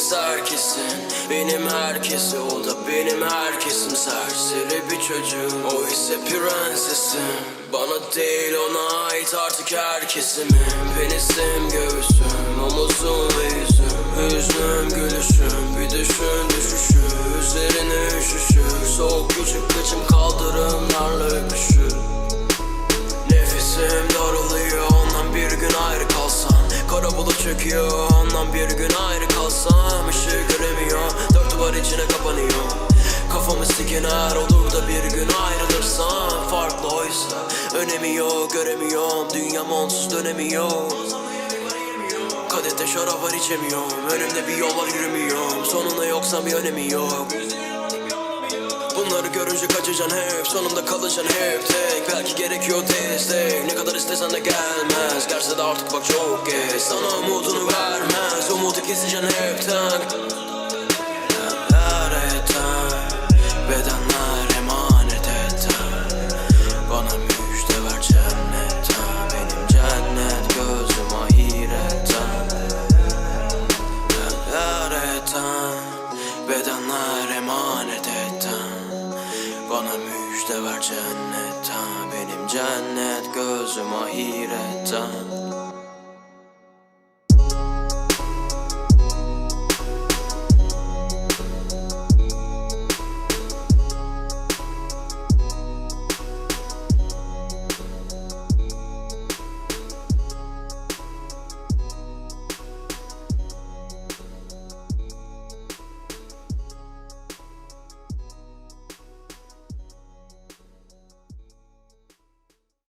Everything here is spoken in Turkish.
kız herkesin Benim herkesi o da benim herkesim. Serseri bir çocuğum o ise prensesim. Bana değil ona ait artık herkesimin Penisim göğsüm omuzum ve yüzüm. Hüznüm gülüşüm bir düşün düşüşü. Üzerine üşüşür soğuk küçük kıçım kaldırımlarla öpüşür Nefesim daralıyor ondan bir gün ayrı kalsam. Kara bulut çöküyor ondan bir gün ayrı kalsam Işığı göremiyor. Dört duvar içine kapanıyor. Kafamı sikiner olur da bir gün ayrılırsam Farklı oysa. Önemi yok göremiyorum. Dünyam onsuz dönemiyor. Kadete şarap var içemiyorum. Önümde bir yol var yürümüyorum Sonunda yoksa bir önemi yok. Bunları görünce kaçacaksın hep. Sonunda kalacaksın hep. Tek Belki gerekiyor destek. Ne kadar istesen de gelmez. Gelse de artık bak çok geç. Sana umudunu Bana müjde ver cennetten Benim cennet gözüm ahiretten